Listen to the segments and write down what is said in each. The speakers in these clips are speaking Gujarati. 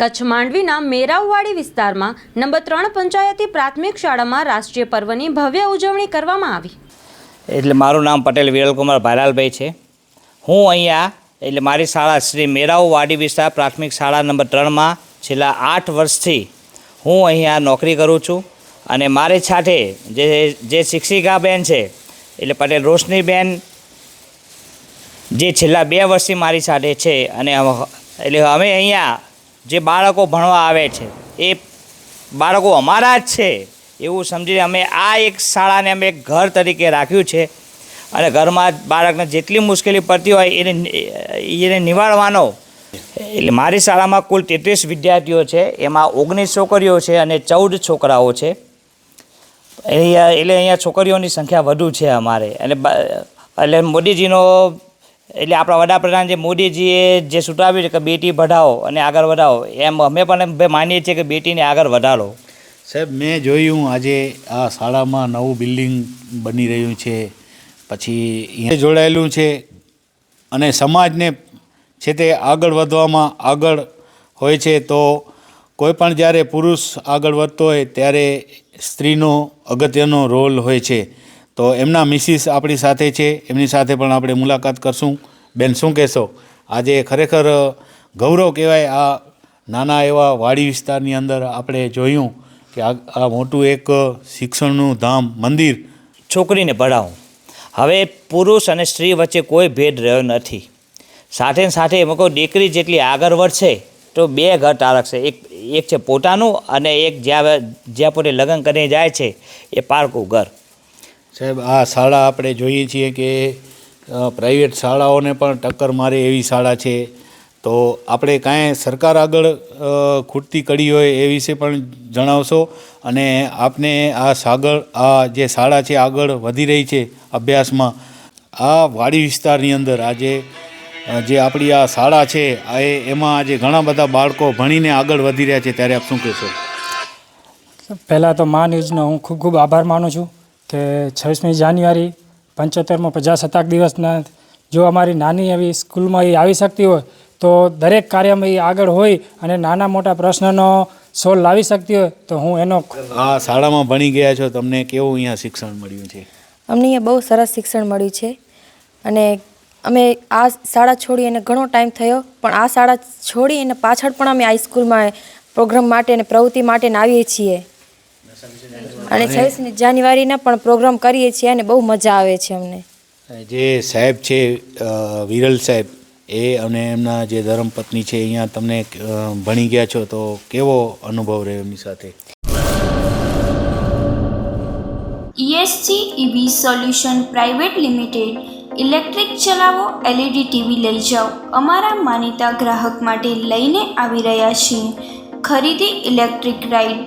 કચ્છ માંડવીના મેરાવવાડી વિસ્તારમાં નંબર ત્રણ પંચાયતી પ્રાથમિક શાળામાં રાષ્ટ્રીય પર્વની ભવ્ય ઉજવણી કરવામાં આવી. એટલે મારું નામ પટેલ વિરલકુમાર ભાલાલભાઈ છે. હું અહીંયા, એટલે મારી શાળા શ્રી મેરાવવાડી વિસ્તાર પ્રાથમિક શાળા નંબર ત્રણમાં છેલ્લા આઠ વર્ષથી હું અહીંયા નોકરી કરું છું. અને મારી સાથે જે જે શિક્ષિકા બેન છે, એટલે પટેલ રોશનીબેન, જે છેલ્લા બે વર્ષથી મારી સાથે છે. અને એટલે અમે અહીંયા જે બાળકો ભણવા આવે છે, એ બાળકો અમારા જ છે, એવું સમજીને અમે આ એક શાળાને અમે એક ઘર તરીકે રાખ્યું છે. અને ઘરમાં બાળકને જેટલી મુશ્કેલી પડતી હોય એને એને નિવારવાનો. એટલે મારી શાળામાં કુલ તેત્રીસ વિદ્યાર્થીઓ છે, એમાં ઓગણીસ છોકરીઓ છે અને ચૌદ છોકરાઓ છે. અહીંયા, એટલે અહીંયા છોકરીઓની સંખ્યા વધુ છે અમારે. અને એટલે મોદીજીનો એટલે આપણા વડાપ્રધાન જે મોદીજીએ જે સૂટાવ્યું છે કે બેટી પઢાઓ અને આગળ વધાવો, એમ અમે પણ એમ માનીએ છીએ કે બેટીને આગળ વધારો. સાહેબ, મેં જોયું આજે આ શાળામાં નવું બિલ્ડિંગ બની રહ્યું છે, પછી જોડાયેલું છે અને સમાજને છે તે આગળ વધવામાં આગળ હોય છે, તો કોઈપણ જ્યારે પુરુષ આગળ વધતો હોય ત્યારે સ્ત્રીનો અગત્યનો રોલ હોય છે. તો એમના મિસિસ આપણી સાથે છે. એમની સાથે પણ આપણે મુલાકાત કરશું. બેન, શું કહેશો? આજે ખરેખર ગૌરવ કહેવાય આ નાના એવા વાડી વિસ્તારની અંદર આપણે જોયું કે આ મોટું એક શિક્ષણનું ધામ, મંદિર. છોકરીને ભણાવું હવે પુરુષ અને સ્ત્રી વચ્ચે કોઈ ભેદ રહ્યો નથી. સાથે સાથે એમાં કોઈ દીકરી જેટલી આગળ વધશે તો બે ઘર તારક છે એક એક છે પોતાનું અને એક જ્યાં જ્યાં પોતે લગ્ન કરીને જાય છે એ પારકું ઘર. સાહેબ, આ શાળા આપણે જોઈએ છીએ કે પ્રાઇવેટ શાળાઓને પણ ટક્કર મારે એવી શાળા છે. તો આપણે કાંઈ સરકાર આગળ ખૂટતી કડી હોય એ વિશે પણ જણાવશો? અને આપને આ સાગર, આ જે શાળા છે, આગળ વધી રહી છે અભ્યાસમાં, આ વાડી વિસ્તારની અંદર આજે જે આપણી આ શાળા છે, આ એમાં આજે ઘણા બધા બાળકો ભણીને આગળ વધી રહ્યા છે. ત્યારે આપ શું કહેશો? પહેલાં તો મા ન્યૂઝનો હું ખૂબ ખૂબ આભાર માનું છું. કે છવ્વીસમી જાન્યુઆરી પંચોતેરમો પ્રજાસત્તાક દિવસના જો અમારી નાની એવી સ્કૂલમાં એ આવી શકતી હોય તો દરેક કાર્યમાં એ આગળ હોય અને નાના મોટા પ્રશ્નનો સોલ્વ લાવી શકતી હોય તો હું એનો આ શાળામાં ભણી ગયા છો તમને કેવું અહીંયા શિક્ષણ મળ્યું છે? અમને અહીંયા બહુ સરસ શિક્ષણ મળ્યું છે. અને અમે આ શાળા છોડી અને ઘણો ટાઈમ થયો પણ આ શાળા છોડી અને પાછળ પણ અમે હાઈસ્કૂલમાં પ્રોગ્રામ માટે અને પ્રવૃત્તિ માટે આવીએ છીએ. અને છવ્વીસમી જાન્યુઆરીના પણ પ્રોગ્રામ કરીએ છીએ અને બહુ મજા આવે છે અમને. જે સાહેબ છે વિરલ સાહેબ એ અને એમના જે ધર્મપત્ની છે અહીંયા તમને ભણી ગયા છો તો કેવો અનુભવ રહ્યો એમની સાથે? ESG EV solution private limited electric ચલાવો એલઈડી ટીવી લઈ જાઓ. અમારા માનીતા ગ્રાહક માટે લઈને આવી રહ્યા છીએ. ખરીદી electric ride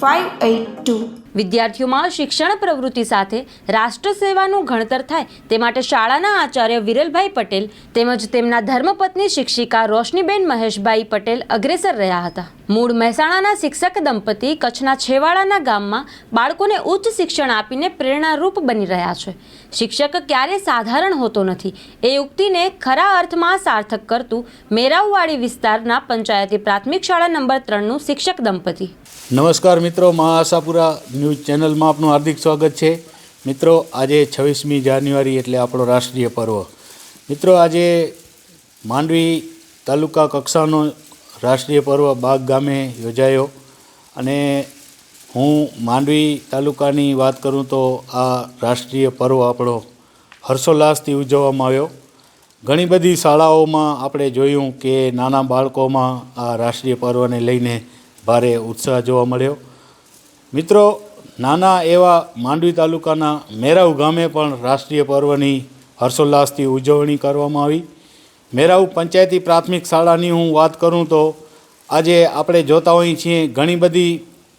five eight two વિદ્યાર્થીઓમાં શિક્ષણ પ્રવૃત્તિ સાથે રાષ્ટ્ર સેવાનું ઘણતર થાય તે માટે શાળાના આચાર્ય વિરલભાઈ પટેલ તેમજ તેમના ધર્મપત્ની શિક્ષિકા રોશનીબેન મહેશભાઈ પટેલ અગ્રેસર રહ્યા હતા. મૂળ મહેસાણાના શિક્ષક દંપતી કચ્છના છેવાડાના ગામમાં બાળકોને ઉચ્ચ શિક્ષણ આપીને પ્રેરણારૂપ બની રહ્યા છે. શિક્ષક ક્યારે સાધારણ હોતો નથી? એ ઉક્તિને ખરા અર્થમાં સાર્થક કરતું મેરાવવાડી વિસ્તારના પંચાયતી પ્રાથમિક શાળા નંબર ત્રણનું શિક્ષક દંપતી. નમસ્કાર મિત્રો, મા આશાપુરા ન્યૂઝ ચેનલમાં આપનું હાર્દિક સ્વાગત છે. મિત્રો, આજે છવ્વીસમી જાન્યુઆરી એટલે આપણો રાષ્ટ્રીય પર્વ. મિત્રો, આજે માંડવી તાલુકા કક્ષાનો રાષ્ટ્રીય પર્વ બાગ ગામે યોજાયો અને હું માંડવી તાલુકાની વાત કરું તો આ રાષ્ટ્રીય પર્વ આપણો હર્ષોલ્લાસથી ઉજવવામાં આવ્યો. ઘણી બધી શાળાઓમાં આપણે જોયું કે નાના બાળકોમાં આ રાષ્ટ્રીય પર્વને લઈને ભારે ઉત્સાહ જોવા મળ્યો. મિત્રો, નાના એવા માંડવી તાલુકાના મેરાવ ગામે પણ રાષ્ટ્રીય પર્વની હર્ષોલ્લાસથી ઉજવણી કરવામાં આવી. મેરાવ પંચાયતી પ્રાથમિક શાળાની હું વાત કરું તો આજે આપણે જોતા હોઈએ છીએ ઘણી બધી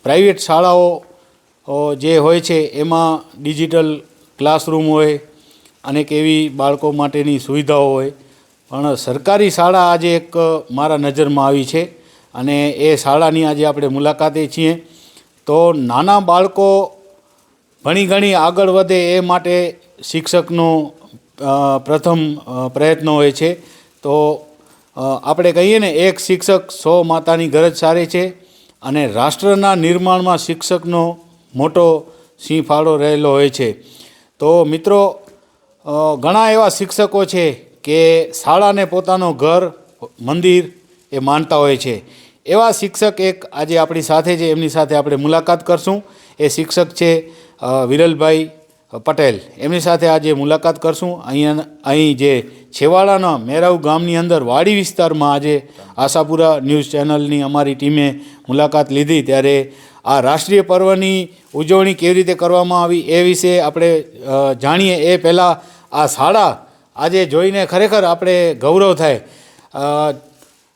પ્રાઇવેટ શાળાઓ જે હોય છે, એમાં ડિજિટલ ક્લાસરૂમ હોય, અનેક એવી બાળકો માટેની સુવિધાઓ હોય. પણ સરકારી શાળા આજે એક મારા નજરમાં આવી છે અને એ શાળાની આજે આપણે મુલાકાતે છીએ. તો નાના બાળકો ઘણી ઘણી આગળ વધે એ માટે શિક્ષકનો પ્રથમ પ્રયત્ન હોય છે. તો આપણે કહીએ ને, એક શિક્ષક સો માતાની ગરજ સારી છે. અને રાષ્ટ્રના નિર્માણમાં શિક્ષકનો મોટો સિંહ ફાળો રહેલો હોય છે. તો મિત્રો ઘણા એવા શિક્ષકો છે કે શાળાને પોતાનો ઘર, મંદિર એ માનતા હોય છે. એવા શિક્ષક એક આજે આપણી સાથે છે, એમની સાથે આપણે મુલાકાત કરશું. એ શિક્ષક છે વિરલભાઈ પટેલ. એમની સાથે આજે મુલાકાત કરશું. અહીંયા, અહીં જે છેવાડાના મેરાવ ગામની અંદર વાડી વિસ્તારમાં આજે આશાપુરા ન્યૂઝ ચેનલની અમારી ટીમે મુલાકાત લીધી ત્યારે આ રાષ્ટ્રીય પર્વની ઉજવણી કેવી રીતે કરવામાં આવી એ વિશે આપણે જાણીએ. એ પહેલાં આ શાળા આજે જોઈને ખરેખર આપણે ગૌરવ થાય.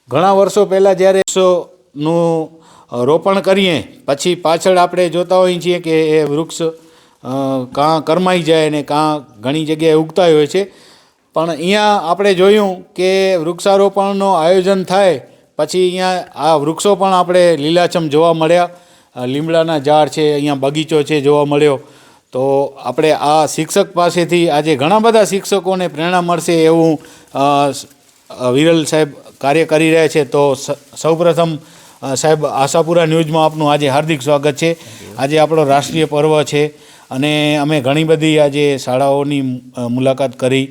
ઘણા વર્ષો પહેલાં જ્યારે વૃક્ષોનું રોપણ કરીએ, પછી પાછળ આપણે જોતા હોઈએ છીએ કે એ વૃક્ષ કાં કરમાઈ જાય ને કાં ઘણી જગ્યાએ ઉગતા હોય છે. પણ અહીંયા આપણે જોયું કે વૃક્ષારોપણનું આયોજન થાય પછી અહીંયા આ વૃક્ષો પણ આપણે લીલાછમ જોવા મળ્યા. લીમડાના ઝાડ છે, અહીંયા બગીચો છે જોવા મળ્યો. તો આપણે આ શિક્ષક પાસેથી આજે ઘણા બધા શિક્ષકોને પ્રેરણા મળશે એવું વિરલ સાહેબ કાર્ય કરી રહ્યા છે. તો સૌપ્રથમ સાહેબ, આશાપુરા ન્યૂઝમાં આપનું આજે હાર્દિક સ્વાગત છે. આજે આપણો રાષ્ટ્રીય પર્વ છે અને અમે ઘણી બધી આજે શાળાઓની મુલાકાત કરી.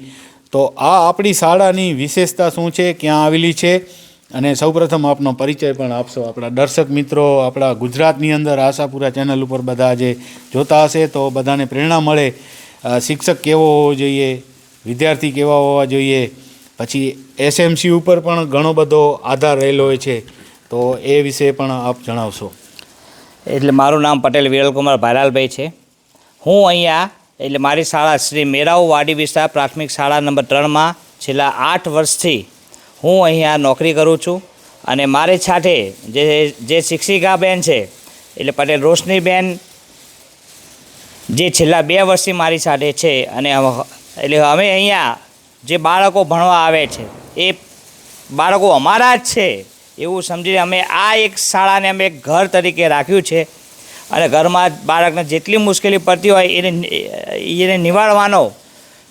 તો આ આપણી શાળાની વિશેષતા શું છે, ક્યાં આવેલી છે? અને સૌપ્રથમ આપનો પરિચય પણ આપશો. આપણા દર્શક મિત્રો, આપણા ગુજરાતની અંદર આશાપુરા ચેનલ ઉપર બધા જે જોતા હશે તો બધાને પ્રેરણા મળે. શિક્ષક કેવો હોવો જોઈએ? વિદ્યાર્થી કેવા હોવા જોઈએ? પછી એસએમસી ઉપર પણ ઘણો બધો આધાર રહેલો હોય છે. તો એ વિશે પણ આપ જણાવશો. એટલે મારું નામ પટેલ વિરલકુમાર ભાલાલભાઈ છે. હું અહીંયા, એટલે મારી શાળા શ્રી મેરાવ વાડી વિસ્તાર પ્રાથમિક શાળા નંબર ત્રણમાં છેલ્લા આઠ વર્ષથી હું અહીંયા નોકરી કરું છું અને મારી સાથે જે જે શિક્ષિકા બેન છે, એટલે પટેલ રોશનીબેન, જે છેલ્લા બે વર્ષથી મારી સાથે છે અને એટલે અમે અહીંયા જે બાળકો ભણવા આવે છે, એ બાળકો અમારા જ છે, એવું સમજીને અમે આ એક શાળાને અમે એક ઘર તરીકે રાખ્યું છે. અને ઘરમાં બાળકને જેટલી મુશ્કેલી પડતી હોય એને એને નિવાળવાનો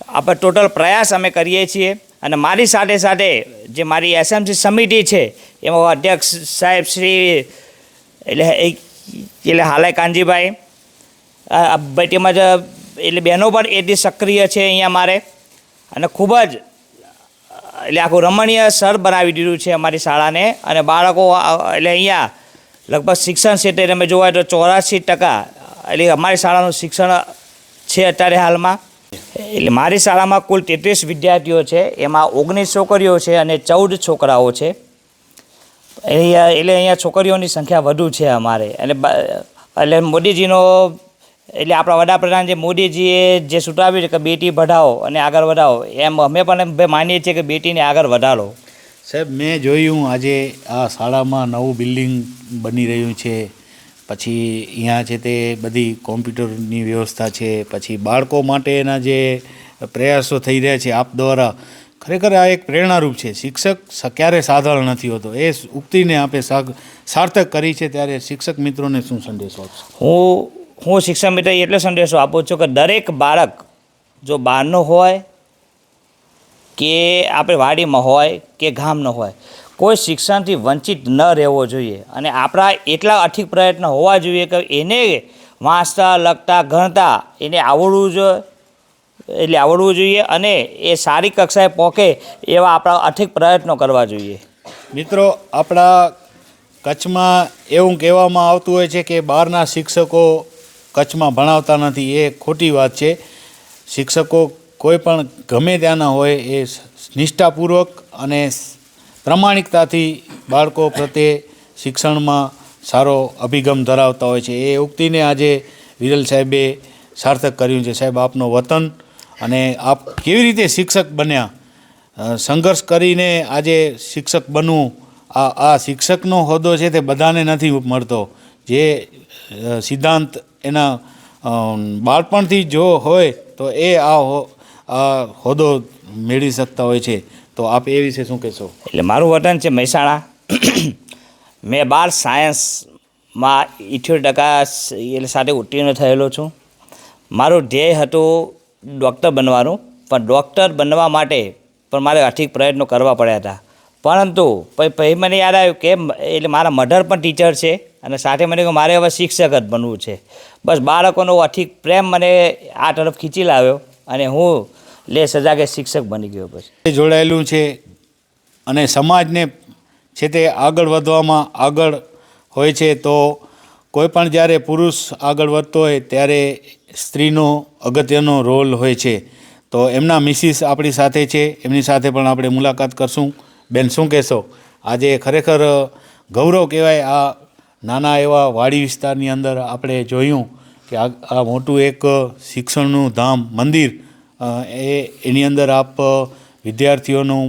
આપણે ટોટલ પ્રયાસ અમે કરીએ છીએ. અને મારી સાથે સાથે જે મારી એસએમસી સમિતિ છે, એમાં અધ્યક્ષ સાહેબ શ્રી, એટલે એટલે હાલાય કાનજીભાઈ. આ આ બેટીમાં જ એટલે બહેનો પણ એટલી સક્રિય છે અહીંયા મારે. અને ખૂબ જ, એટલે આખું રમણીય સર બનાવી દીધું છે અમારી શાળાને. અને બાળકો એટલે અહીંયા લગભગ શિક્ષણ ક્ષેત્રે તમે જોવા તો ચોરાસી ટકા, એટલે અમારી શાળાનું શિક્ષણ છે અત્યારે હાલમાં. એટલે મારી શાળામાં કુલ તેત્રીસ વિદ્યાર્થીઓ છે. એમાં ઓગણીસ છોકરીઓ છે અને ચૌદ છોકરાઓ છે. અહીંયા, એટલે અહીંયા છોકરીઓની સંખ્યા વધુ છે અમારે. અને એટલે મોદીજીનો, એટલે આપણા વડાપ્રધાન જે મોદીજીએ જે સૂટાવ્યું છે કે બેટી ભઢાઓ અને આગળ વધાવો, એમ અમે પણ માનીએ છીએ કે બેટીને આગળ વધારો. સાહેબ, મેં જોયું આજે આ શાળામાં નવું બિલ્ડિંગ બની રહ્યું છે. પછી અહીંયા છે તે બધી કોમ્પ્યુટરની વ્યવસ્થા છે, પછી બાળકો માટેના જે પ્રયાસો થઈ રહ્યા છે આપ દ્વારા, ખરેખર આ એક પ્રેરણારૂપ છે. શિક્ષક ક્યારે સાધારણ નથી હોતો, એ ઉક્તિને આપે સાર્થક કરી છે ત્યારે શિક્ષક મિત્રોને શું સંદેશો આપશો? હું હું શિક્ષક મિત્ર એટલે સંદેશો આપું છું કે દરેક બાળક જો બહારનો હોય કે આપણે વાડીમાં હોય કે ગામનો હોય કોઈ શિક્ષણથી વંચિત ન રહેવો જોઈએ. અને આપણા એટલા અઠિક પ્રયત્ન હોવા જોઈએ કે એને વાંચતા, લખતા, ગણતા એને આવડવું જોઈએ એટલે આવડવું જોઈએ અને એ સારી કક્ષાએ પહોંચે એવા આપણા અઠિક પ્રયત્નો કરવા જોઈએ. મિત્રો, આપણા કચ્છમાં એવું કહેવામાં આવતું હોય છે કે બહારના શિક્ષકો કચ્છમાં ભણાવતા નથી. એ ખોટી વાત છે. શિક્ષકો કોઈ પણ ગમે ત્યાંના હોય એ નિષ્ઠાપૂર્વક અને પ્રમાણિકતાથી બાળકો પ્રત્યે શિક્ષણમાં સારો અભિગમ ધરાવતા હોય છે. એ ઉક્તિને આજે વિરલ સાહેબે સાર્થક કર્યું છે. સાહેબ, આપનો વતન અને આપ કેવી રીતે શિક્ષક બન્યા? સંઘર્ષ કરીને આજે શિક્ષક બનવું, આ આ શિક્ષકનો હોદ્દો છે તે બધાને નથી મળતો. જે સિદ્ધાંત એના બાળપણથી જો હોય તો એ આ હોદ્દો મેળવી શકતા હોય છે. તો આપ એ વિશે શું કહેશો? એટલે મારું વતન છે મહેસાણા. મેં બાર સાયન્સમાં ઇઠ્યોતેર ટકા એટલે સાથે ઉત્તીર્ણ થયેલો છું. મારું ધ્યેય હતું ડૉક્ટર બનવાનું. પણ ડૉક્ટર બનવા માટે પણ મારે આર્થિક પ્રયત્નો કરવા પડ્યા હતા. પરંતુ પછી મને યાદ આવ્યું કે એટલે મારા મધર પણ ટીચર છે અને સાથે મને કહ્યું મારે હવે શિક્ષક જ બનવું છે. બસ બાળકોનો આર્થિક પ્રેમ મને આ તરફ ખીચી લાવ્યો અને હું લે સજા કે શિક્ષક બની ગયો પછી. જોડાયેલું છે અને સમાજને છે તે આગળ વધવામાં આગળ હોય છે તો કોઈ પણ જ્યારે પુરુષ આગળ વધતો હોય ત્યારે સ્ત્રીનો અગત્યનો રોલ હોય છે. તો એમના મિસિસ આપણી સાથે છે. એમની સાથે પણ આપણે મુલાકાત કરશું. બેન, શું કહેશો? આજે ખરેખર ગૌરવ કહેવાય આ નાના એવા વાડી વિસ્તારની અંદર આપણે જોયું કે આ મોટું એક શિક્ષણનું ધામ, મંદિર એ, એની અંદર આપ વિદ્યાર્થીઓનું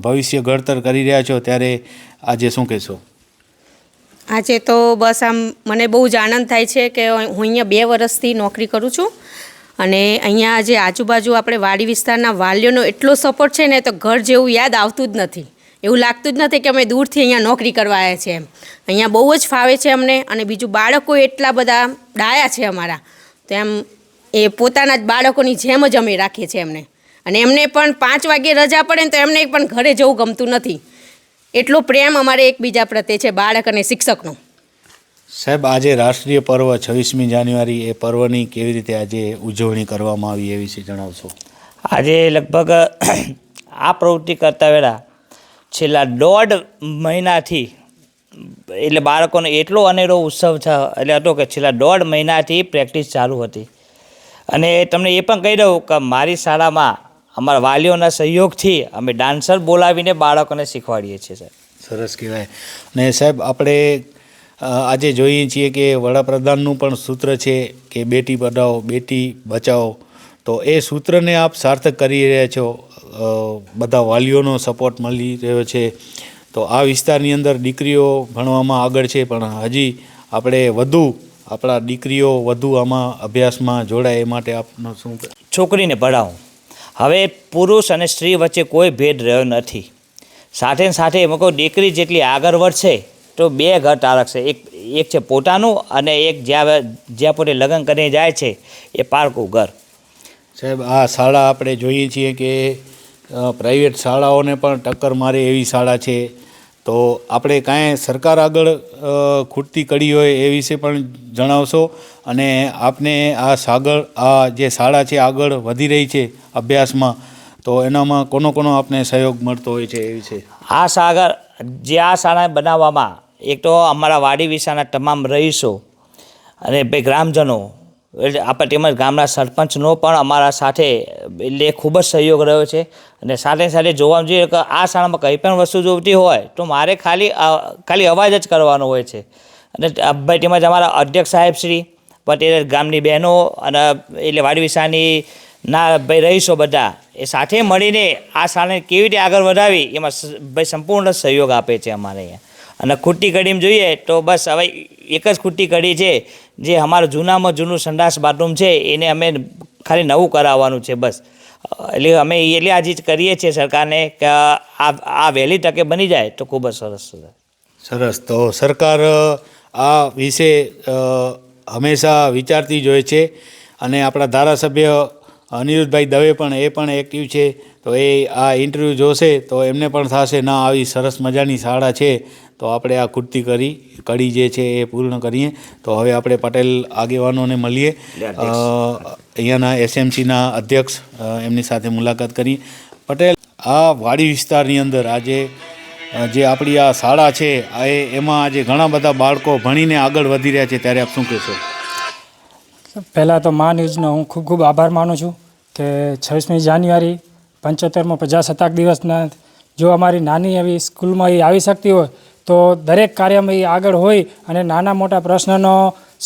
ભવિષ્ય ઘડતર કરી રહ્યા છો ત્યારે આજે શું કહેશો? આજે તો બસ આમ મને બહુ જ આનંદ થાય છે કે હું અહીંયા બે વર્ષથી નોકરી કરું છું અને અહીંયા જે આજુબાજુ આપણે વાડી વિસ્તારના વાલીઓનો એટલો સપોર્ટ છે ને તો ઘર જેવું યાદ આવતું જ નથી. એવું લાગતું જ નથી કે અમે દૂરથી અહીંયા નોકરી કરવા આવ્યા છે એમ. અહીંયા બહુ જ ફાવે છે અમને અને બીજું બાળકો એટલા બધા ડાયા છે અમારા. તો એમ એ પોતાના જ બાળકોની જેમ જ અમે રાખીએ છીએ એમને. અને એમને પણ પાંચ વાગે રજા પડે ને તો એમને પણ ઘરે જવું ગમતું નથી. એટલો પ્રેમ અમારે એકબીજા પ્રત્યે છે બાળક અને શિક્ષકનો. સાહેબ આજે રાષ્ટ્રીય પર્વ છવ્વીસમી જાન્યુઆરી એ પર્વની કેવી રીતે આજે ઉજવણી કરવામાં આવી એ વિશે જણાવશો? આજે લગભગ આ પ્રવૃત્તિ કરતા વેળા છેલ્લા દોઢ મહિનાથી એટલે બાળકોનો એટલો અનેરો ઉત્સવ છે એટલે હતો કે છેલ્લા દોઢ મહિનાથી પ્રેક્ટિસ ચાલુ હતી. અને તમને એ પણ કહી દઉં કે મારી શાળામાં અમારા વાલીઓના સહયોગથી અમે ડાન્સર બોલાવીને બાળકોને શીખવાડીએ છીએ, સાહેબ. સરસ કહેવાય. ને સાહેબ, આપણે આજે જોઈએ છીએ કે વડાપ્રધાનનું પણ સૂત્ર છે કે બેટી પઢાઓ, બેટી બચાવો તો એ સૂત્રને આપ સાર્થક કરી રહ્યા છો? બધા વાલીઓનો સપોર્ટ મળી રહ્યો છે. તો આ વિસ્તારની અંદર દીકરીઓ ભણવામાં આગળ છે, પણ હજી આપણે વધુ આપણા દીકરીઓ વધુ આમાં અભ્યાસમાં જોડાય એ માટે આપનો શું છોકરીને ભણાવો હવે પુરુષ અને સ્ત્રી વચ્ચે કોઈ ભેદ રહ્યો નથી. સાથે ને સાથે એમાં કોઈ દીકરી જેટલી આગળ વધશે તો બે ઘર તારક છે. એક એક છે પોતાનું અને એક જ્યાં જ્યાં પોતે લગ્ન કરીને જાય છે એ પારકું ઘર. સાહેબ આ શાળા આપણે જોઈએ છીએ કે પ્રાઇવેટ શાળાઓને પણ ટક્કર મારે એવી શાળા છે તો આપણે કાંઈ સરકાર આગળ ખૂટતી કડી હોય એ વિશે પણ જણાવશો અને આપને આ સાગર, આ જે શાળા છે આગળ વધી રહી છે અભ્યાસમાં, તો એનામાં કોનો કોનો આપને સહયોગ મળતો હોય છે એ વિશે? આ સાગર, જે આ શાળા બનાવવામાં, એક તો અમારા વાડી વિસ્તારના તમામ રહીશો અને ગ્રામજનો એટલે આપણે તેમજ ગામના સરપંચનો પણ અમારા સાથે એટલે ખૂબ જ સહયોગ રહ્યો છે. અને સાથે સાથે જોવા જોઈએ કે આ શાળામાં કંઈ પણ વસ્તુ જોતી હોય તો મારે ખાલી ખાલી અવાજ જ કરવાનો હોય છે. અને ભાઈ તેમજ અમારા અધ્યક્ષ સાહેબ શ્રી પટેલ ગામની બહેનો અને એટલે વાડી ના ભાઈ રહીશો બધા એ સાથે મળીને આ શાળાને કેવી રીતે આગળ વધાવી એમાં ભાઈ સંપૂર્ણ સહયોગ આપે છે અમારે અહીંયા. અને ખૂટી કડીમાં જોઈએ તો બસ હવે એક જ ખૂટી કડી છે. જે અમારું જૂનામાં જૂનું સંડાસ બાથરૂમ છે, એને અમે ખાલી નવું કરાવવાનું છે બસ. એટલે અમે એટલે આજે કરીએ છીએ સરકારને કે આ આ વહેલી તકે બની જાય તો ખૂબ જ સરસ સરસ. તો સરકાર આ વિશે હંમેશા વિચારતી જ હોય છે અને આપણા ધારાસભ્ય અનિરુદ્ધભાઈ દવે પણ એ પણ એક્ટિવ છે. તો એ આ ઇન્ટરવ્યૂ જોશે તો એમને પણ થશે, ના, આવી સરસ મજાની શાળા છે. તો આપણે આ કુર્તી કરી કડી જે છે એ પૂર્ણ કરીએ. તો હવે આપણે પટેલ આગેવાનોને મળીએ. અ, અહીંયાના એસએમસીના અધ્યક્ષ એમની સાથે મુલાકાત કરીએ પટેલ આ વાડી વિસ્તારની અંદર આજે જે આપણી આ શાળા છે એમાં આજે ઘણા બધા બાળકો ભણીને આગળ વધી રહ્યા છે. ત્યારે આપ શું કહેશો? પહેલાં તો મા ન્યૂઝનો હું ખૂબ ખૂબ આભાર માનું છું કે છવ્વીસમી જાન્યુઆરી પંચોતેરમો પ્રજાસત્તાક દિવસના જો અમારી નાની એવી સ્કૂલમાં એ આવી શકતી હોય તો દરેક કાર્યમાં એ આગળ હોય અને નાના મોટા પ્રશ્નનો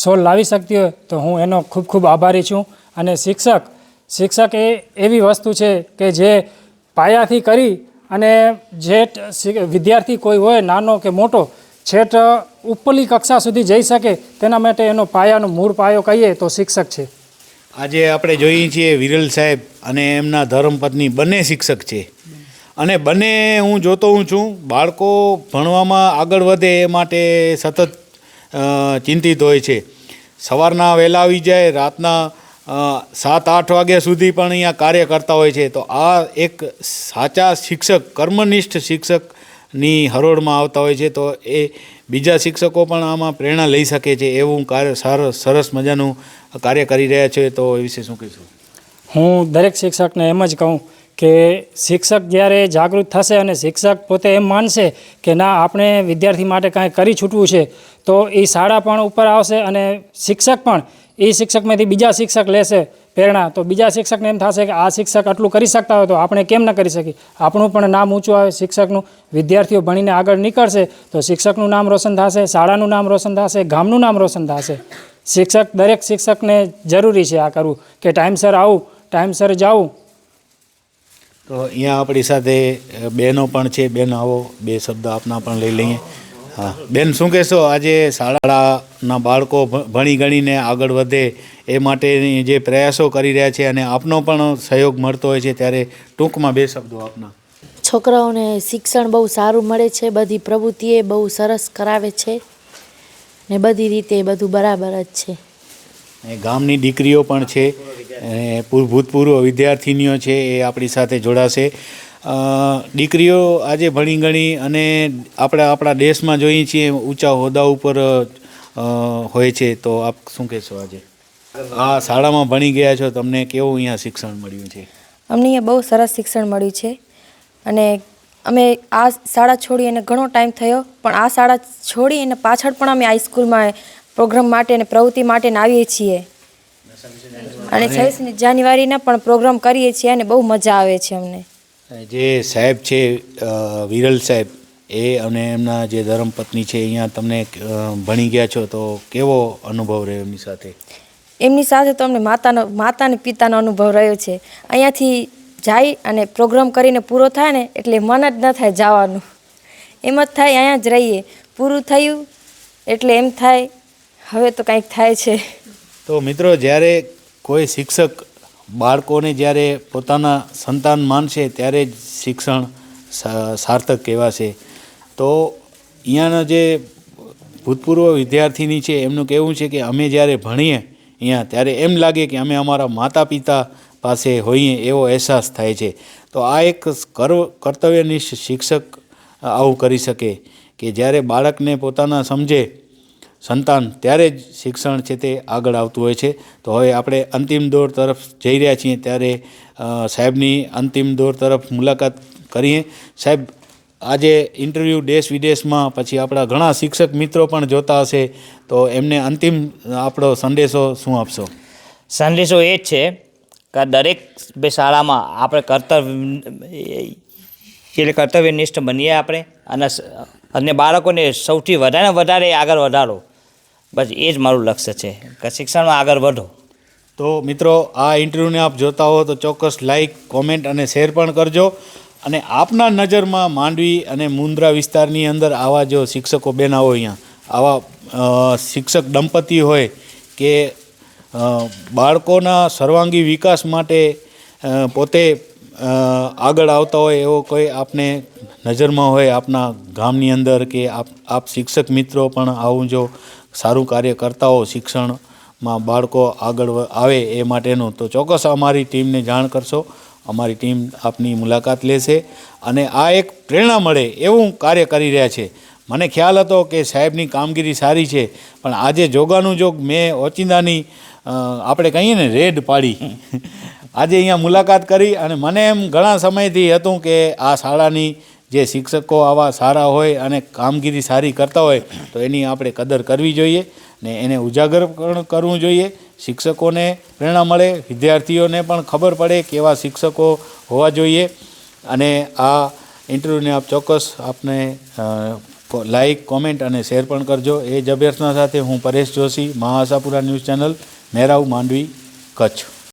સોલ લાવી શકતી હોય, તો હું એનો ખૂબ ખૂબ આભારી છું. અને શિક્ષક શિક્ષક એ એવી વસ્તુ છે કે જે પાયાથી કરી અને જે વિદ્યાર્થી કોઈ હોય, નાનો કે મોટો છેટ ઉપરલી કક્ષા સુધી જઈ શકે, તેના માટે એનો પાયાનો મૂળ પાયો કહીએ તો શિક્ષક છે. આજે આપણે જોઈએ છીએ વિરલ સાહેબ અને એમના ધર્મપત્ની બંને શિક્ષક છે. અને બંને હું જોતો હું છું, બાળકો ભણવામાં આગળ વધે એ માટે સતત ચિંતિત હોય છે. સવારના વહેલા આવી જાય, રાતના સાત આઠ વાગ્યા સુધી પણ અહીંયા કાર્ય કરતા હોય છે. તો આ એક સાચા શિક્ષક, કર્મનિષ્ઠ શિક્ષકની હરોળમાં આવતા હોય છે. તો એ બીજા શિક્ષકો પણ આમાં પ્રેરણા લઈ શકે છે. એવું કાર્ય સાર- સરસ મજાનું કાર્ય કરી રહ્યા છે. તો એ વિશે શું કહીશું? હું દરેક શિક્ષકને એમ જ કહું કે શિક્ષક જ્યારે જાગૃત થશે અને શિક્ષક પોતે એમ માનશે કે ના, આપણે વિદ્યાર્થી માટે કાંઈ કરી છૂટવું છે, તો એ શાળા પણ ઉપર આવશે અને શિક્ષક પણ એ શિક્ષકમાંથી બીજા શિક્ષક લેશે પ્રેરણા. તો બીજા શિક્ષકને એમ થશે કે આ શિક્ષક આટલું કરી શકતા હોય તો આપણે કેમ ન કરી શકીએ? આપણું પણ નામ ઊંચું આવે, શિક્ષકનું વિદ્યાર્થીઓ ભણીને આગળ નીકળશે, તો શિક્ષકનું નામ રોશન થશે, શાળાનું નામ રોશન થશે, ગામનું નામ રોશન થશે. શિક્ષક દરેક શિક્ષકને જરૂરી છે આ કરવું કે ટાઈમસર આવું, ટાઈમસર જાવું તો અહીંયા આપણી સાથે બહેનો પણ છે. બેન આવો, બે શબ્દ આપના પણ લઈ લઈએ. હા. બેન, શું કહેશો? આજે શાળાના બાળકો ભણી ગણીને આગળ વધે એ માટેની જે પ્રયાસો કરી રહ્યા છે અને આપનો પણ સહયોગ મળતો હોય છે ત્યારે ટૂંકમાં બે શબ્દો આપના. છોકરાઓને શિક્ષણ બહુ સારું મળે છે, બધી પ્રવૃત્તિએ બહુ સરસ કરાવે છે ને બધી રીતે બધું બરાબર જ છે. ગામની દીકરીઓ પણ છે. પૂર- ભૂતપૂર્વ વિદ્યાર્થીનીઓ છે એ આપણી સાથે જોડાશે. દીકરીઓ આજે ભણી ગણી અને આપણે આપણા દેશમાં જોઈએ છીએ ઊંચા હોદ્દા ઉપર હોય છે. તો આપ શું કહેશો આજે? આ શાળામાં ભણી ગયા છો, તમને કેવું અહીંયા શિક્ષણ મળ્યું છે? અમને અહીંયા બહુ સરસ શિક્ષણ મળ્યું છે. અને અમે આ શાળા છોડી અને ઘણો ટાઈમ થયો, પણ આ શાળા છોડી અને પાછળ પણ અમે હાઈસ્કૂલમાં પ્રોગ્રામ માટે અને પ્રવૃત્તિ માટે આવીએ છીએ. અને છવ્વીસમી જાન્યુઆરીના પણ પ્રોગ્રામ કરીએ છીએ અને બહુ મજા આવે છે અમને. જે સાહેબ છે વિરલ સાહેબ એ અને એમના જે ધર્મપત્ની છે અહીંયા તમને ભણી ગયા છો તો કેવો અનુભવ રહ્યો એમની સાથે? એમની સાથે તો અમને માતાનો માતા અને પિતાનો અનુભવ રહ્યો છે. અહીંયાથી જાય અને પ્રોગ્રામ કરીને પૂરો થાય ને એટલે મન જ ન થાય જવાનું. એમ જ થાય અહીંયા જ રહીએ. પૂરું થયું એટલે એમ થાય હવે તો કંઈક થાય છે. તો મિત્રો, જ્યારે કોઈ શિક્ષક બાળકોને જ્યારે પોતાના સંતાન માનશે, ત્યારે જ શિક્ષણ સાર્થક કહેવાશે. તો અહીંયાના જે ભૂતપૂર્વ વિદ્યાર્થીની છે, એમનું કહેવું છે કે અમે જ્યારે ભણીએ અહીંયા ત્યારે એમ લાગે કે અમે અમારા માતા પિતા પાસે હોઈએ એવો અહેસાસ થાય છે. તો આ એક કર્વ, કર્તવ્યનિષ્ઠ શિક્ષક આવું કરી શકે કે જ્યારે બાળકને પોતાના સમજે સંતાન ત્યારે જ શિક્ષણ છે તે આગળ આવતું હોય છે. તો હવે આપણે અંતિમ દોર તરફ જઈ રહ્યા છીએ ત્યારે સાહેબની અંતિમ દોર તરફ મુલાકાત કરીએ. સાહેબ, આજે ઇન્ટરવ્યૂ દેશ વિદેશમાં, પછી આપણા ઘણા શિક્ષક મિત્રો પણ જોતા હશે. તો એમને અંતિમ આપણો સંદેશો શું આપશો? સંદેશો એ જ છે કે દરેક બે શાળામાં આપણે કર્તવ્ય એટલે કર્તવ્યનિષ્ઠ બનીએ આપણે અને અને બાળકોને સૌથી વધારે વધારે આગળ વધારો. બસ એ જ મારું લક્ષ્ય છે કે શિક્ષણમાં આગળ વધો. તો મિત્રો, આ ઇન્ટરવ્યૂને આપ જોતા હો તો ચોક્કસ લાઇક કોમેન્ટ અને શેર પણ કરજો. અને આપના નજરમાં માંડવી અને મુન્દ્રા વિસ્તારની અંદર આવા જો શિક્ષકો બેના હોય અહીંયા, આવા શિક્ષક દંપતી હોય કે બાળકોના સર્વાંગી વિકાસ માટે પોતે આગળ આવતા હોય એવો કોઈ આપને નજરમાં હોય આપના ગામની અંદર કે આપ આપ શિક્ષક મિત્રો પણ આવું જો સારું કાર્ય કરતા હો શિક્ષણમાં બાળકો આગળ આવે એ માટેનું, તો ચોક્કસ અમારી ટીમને જાણ કરશો. અમારી ટીમ આપની મુલાકાત લેશે અને આ એક પ્રેરણા મળે એવું કાર્ય કરી રહ્યા છે. મને ખ્યાલ હતો કે સાહેબની કામગીરી સારી છે, પણ આજે જોગાનું જોગ મેં ઓચિંદાની આપણે કહીએ ને, રેડ પાડી. આજે અહીંયા મુલાકાત કરી અને મને એમ ઘણા સમયથી હતું કે આ શાળાની જે શિક્ષકો આવા સારા હોય અને કામગીરી સારી કરતા હોય, તો એની આપણે કદર કરવી જોઈએ ને એને ઉજાગર પણ કરવું જોઈએ. શિક્ષકોને પ્રેરણા મળે, વિદ્યાર્થીઓને પણ ખબર પડે કેવા શિક્ષકો હોવા જોઈએ. અને આ ઇન્ટરવ્યૂને આપ ચોક્કસ આપને લાઇક કોમેન્ટ અને શેર પણ કરજો. એ જ અભ્યર્થના સાથે હું પરેશ જોશી, મહાઆશાપુરા ન્યૂઝ ચેનલ મેરાવ માંડવી, કચ્છ.